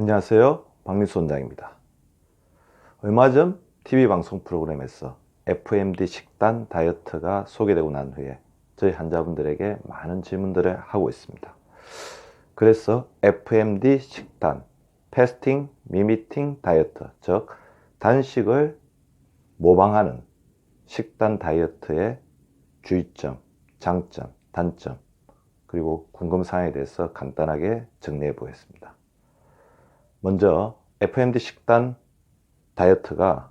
안녕하세요. 박민수 원장입니다. 얼마 전 TV 방송 프로그램에서 FMD 식단 다이어트가 소개되고 난 후에 저희 환자분들에게 많은 질문들을 하고 있습니다. 그래서 FMD 식단, 패스팅, 미미팅 다이어트, 즉 단식을 모방하는 식단 다이어트의 주의점, 장점, 단점, 그리고 궁금사항에 대해서 간단하게 정리해 보겠습니다. 먼저 FMD 식단 다이어트가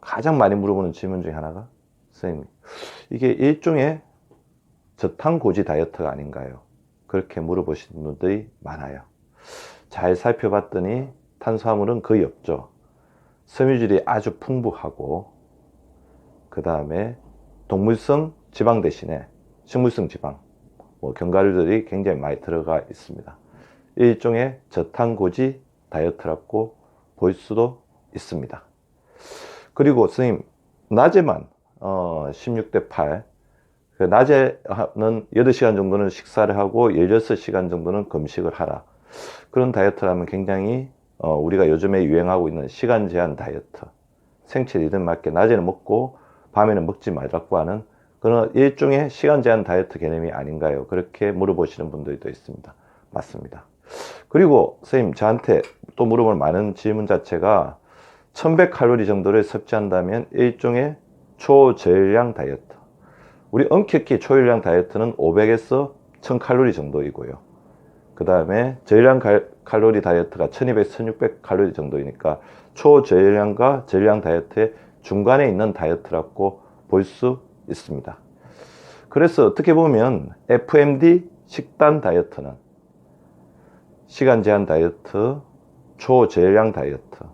가장 많이 물어보는 질문 중에 하나가 선생님 이게 일종의 저탄고지 다이어트가 아닌가요? 그렇게 물어보시는 분들이 많아요. 잘 살펴봤더니 탄수화물은 거의 없죠. 섬유질이 아주 풍부하고 그 다음에 동물성 지방 대신에 식물성 지방, 뭐 견과류들이 굉장히 많이 들어가 있습니다. 일종의 저탄고지 다이어트라고 볼 수도 있습니다. 그리고 선생님 낮에만 어, 16대 8, 그 낮에는 8시간 정도는 식사를 하고 16시간 정도는 금식을 하라. 그런 다이어트라면 굉장히 어, 우리가 요즘에 유행하고 있는 시간 제한 다이어트, 생체 리듬 맞게 낮에는 먹고 밤에는 먹지 말라고 하는 그런 일종의 시간 제한 다이어트 개념이 아닌가요? 그렇게 물어보시는 분들도 있습니다. 맞습니다. 그리고 선생님 저한테 또 물어볼 많은 질문 자체가 1100칼로리 정도를 섭취한다면 일종의 초저혈량 다이어트. 우리 엄격히 초혈량 다이어트는 500에서 1000칼로리 정도이고요. 그 다음에 저혈량 칼로리 다이어트가 1200, 1600 칼로리 정도이니까 초저혈량과 저혈량 다이어트의 중간에 있는 다이어트라고 볼 수 있습니다. 그래서 어떻게 보면 FMD 식단 다이어트는 시간 제한 다이어트, 초저혈량 다이어트,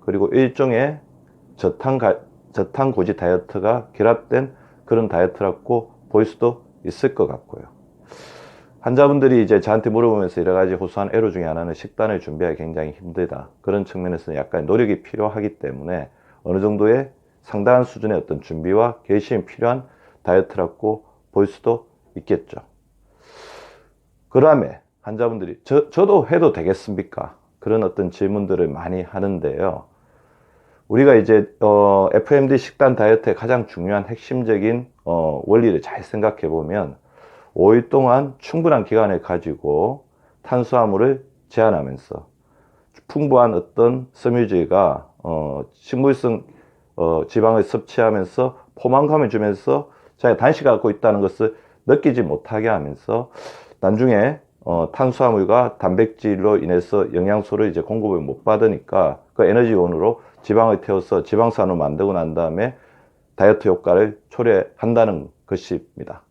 그리고 일종의 저탄, 저탄 고지 다이어트가 결합된 그런 다이어트라고 볼 수도 있을 것 같고요. 환자분들이 이제 저한테 물어보면서 여러 가지 호소한 애로 중에 하나는 식단을 준비하기 굉장히 힘들다. 그런 측면에서는 약간 노력이 필요하기 때문에 어느 정도의 상당한 수준의 어떤 준비와 결심이 필요한 다이어트라고 볼 수도 있겠죠. 그 다음에 환자분들이 저, 저도 해도 되겠습니까? 그런 어떤 질문들을 많이 하는데요. 우리가 이제 어, FMD 식단 다이어트의 가장 중요한 핵심적인 어, 원리를 잘 생각해 보면 5일 동안 충분한 기간을 가지고 탄수화물을 제한하면서 풍부한 어떤 섬유질과 어, 식물성 어, 지방을 섭취하면서 포만감을 주면서 자기가 단식 갖고 있다는 것을 느끼지 못하게 하면서 나중에 어, 탄수화물과 단백질로 인해서 영양소를 이제 공급을 못 받으니까 그 에너지원으로 지방을 태워서 지방산을 만들고 난 다음에 다이어트 효과를 초래한다는 것입니다.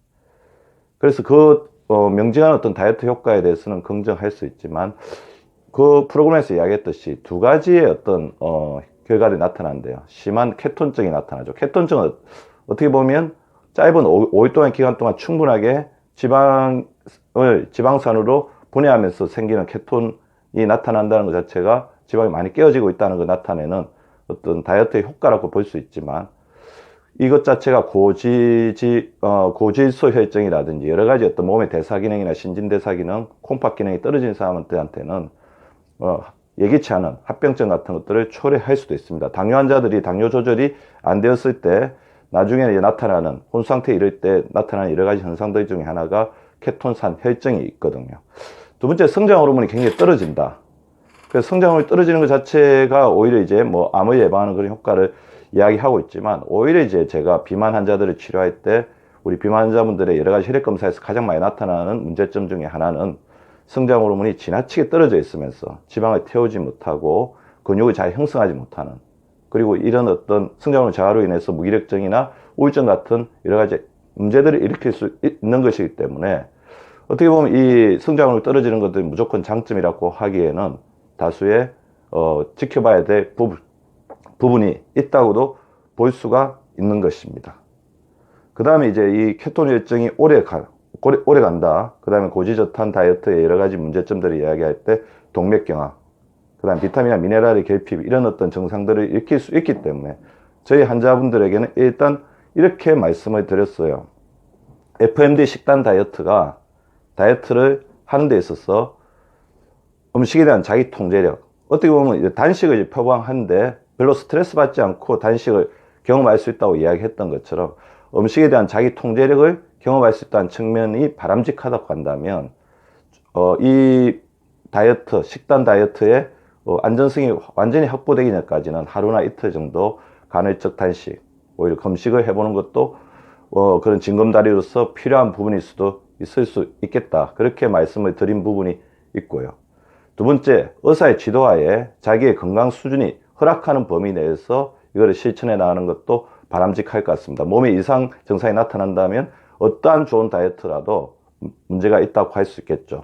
그래서 그 어, 명징한 어떤 다이어트 효과에 대해서는 긍정할 수 있지만 그 프로그램에서 이야기했듯이 두 가지의 어떤 어, 결과들이 나타난대요. 심한 케톤증이 나타나죠. 케톤증은 어떻게 보면 짧은 5, 일 동안 기간 동안 충분하게 지방 을 지방산으로 분해하면서 생기는 케톤이 나타난다는 것 자체가 지방이 많이 깨어지고 있다는 걸 나타내는 어떤 다이어트의 효과라고 볼 수 있지만 이것 자체가 고지지, 어, 고질소 혈증이라든지 여러 가지 어떤 몸의 대사 기능이나 신진 대사 기능, 콩팥 기능이 떨어진 사람한테는 어, 예기치 않은 합병증 같은 것들을 초래할 수도 있습니다. 당뇨 환자들이 당뇨 조절이 안 되었을 때 나중에 나타나는 혼 상태에 이를 때 나타나는 여러 가지 현상들 중에 하나가 케톤산 혈증이 있거든요. 두 번째 성장 호르몬이 굉장히 떨어진다. 그래서 성장 호르몬이 떨어지는 것 자체가 오히려 이제 뭐 암을 예방하는 그런 효과를 이야기하고 있지만 오히려 이제 제가 비만 환자들을 치료할 때 우리 비만 환자분들의 여러 가지 혈액 검사에서 가장 많이 나타나는 문제점 중에 하나는 성장 호르몬이 지나치게 떨어져 있으면서 지방을 태우지 못하고 근육을 잘 형성하지 못하는 그리고 이런 어떤 성장 호르몬 저하로 인해서 무기력증이나 우울증 같은 여러 가지 문제들을 일으킬 수 있는 것이기 때문에 어떻게 보면 이 성장 호르몬이 떨어지는 것들이 무조건 장점이라고 하기에는 다수의 어, 지켜봐야 될 부분, 부분이 있다고도 볼 수가 있는 것입니다. 그 다음에 이제 이 케톤 혈증이 오래 가, 오래, 오래 간다. 그 다음에 고지저탄 다이어트의 여러 가지 문제점들을 이야기할 때 동맥경화, 그 다음 비타민이나 미네랄의 결핍, 이런 어떤 증상들을 일으킬 수 있기 때문에 저희 환자분들에게는 일단 이렇게 말씀을 드렸어요. FMD 식단 다이어트가 다이어트를 하는 데 있어서 음식에 대한 자기 통제력. 어떻게 보면 단식을 표방하는데 별로 스트레스 받지 않고 단식을 경험할 수 있다고 이야기했던 것처럼 음식에 대한 자기 통제력을 경험할 수 있다는 측면이 바람직하다고 한다면 어, 이 다이어트, 식단 다이어트의 어, 안전성이 완전히 확보되기 전까지는 하루나 이틀 정도 간헐적 단식, 오히려 금식을 해보는 것도 어, 그런 징검다리로서 필요한 부분일 수도 있을 수 있겠다. 그렇게 말씀을 드린 부분이 있고요. 두 번째, 의사의 지도하에 자기의 건강 수준이 허락하는 범위 내에서 이거를 실천해 나가는 것도 바람직할 것 같습니다. 몸에 이상 증상이 나타난다면 어떠한 좋은 다이어트라도 문제가 있다고 할 수 있겠죠.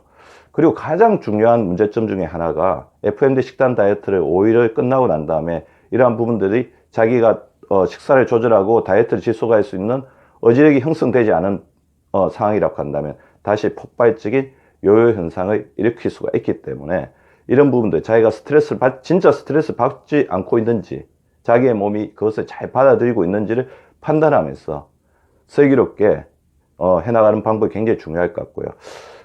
그리고 가장 중요한 문제점 중에 하나가 FMD 식단 다이어트를 5일을 끝나고 난 다음에 이러한 부분들이 자기가 어, 식사를 조절하고 다이어트를 지속할 수 있는 어지력이 형성되지 않은 어, 상황이라고 한다면 다시 폭발적인 요요 현상을 일으킬 수가 있기 때문에 이런 부분들 자기가 스트레스를 받, 진짜 스트레스 받지 않고 있는지 자기의 몸이 그것을 잘 받아들이고 있는지를 판단하면서 슬기롭게 어, 해나가는 방법이 굉장히 중요할 것 같고요.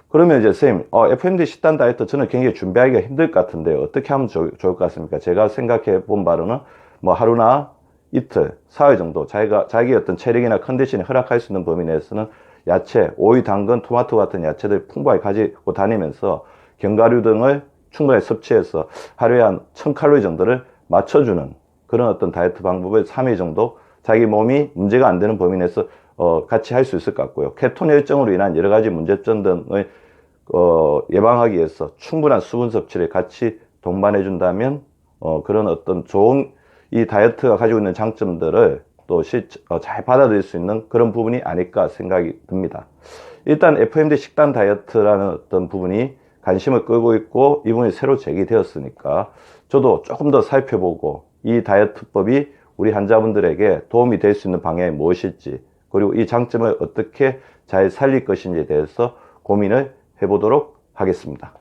그러면 이제 선생님, 어, FMD 식단 다이어트 저는 굉장히 준비하기가 힘들 것 같은데 어떻게 하면 좋, 좋을 것 같습니까? 제가 생각해 본 바로는 뭐 하루나 이틀, 사흘 정도 자기가 자기 어떤 체력이나 컨디션이 허락할 수 있는 범위 내에서는 야채, 오이, 당근, 토마토 같은 야채들 풍부하게 가지고 다니면서 견과류 등을 충분히 섭취해서 하루에 한 1000칼로리 정도를 맞춰주는 그런 어떤 다이어트 방법을 3일 정도 자기 몸이 문제가 안 되는 범위 내에서 어, 같이 할 수 있을 것 같고요. 케톤 혈증으로 인한 여러 가지 문제점 등을 어, 예방하기 위해서 충분한 수분 섭취를 같이 동반해 준다면 어, 그런 어떤 좋은 이 다이어트가 가지고 있는 장점들을 또 어, 잘 받아들일 수 있는 그런 부분이 아닐까 생각이 듭니다. 일단 FMD 식단 다이어트라는 어떤 부분이 관심을 끌고 있고 이 부분이 새로 제기되었으니까 저도 조금 더 살펴보고 이 다이어트법이 우리 환자분들에게 도움이 될 수 있는 방향이 무엇일지 그리고 이 장점을 어떻게 잘 살릴 것인지에 대해서 고민을 해보도록 하겠습니다.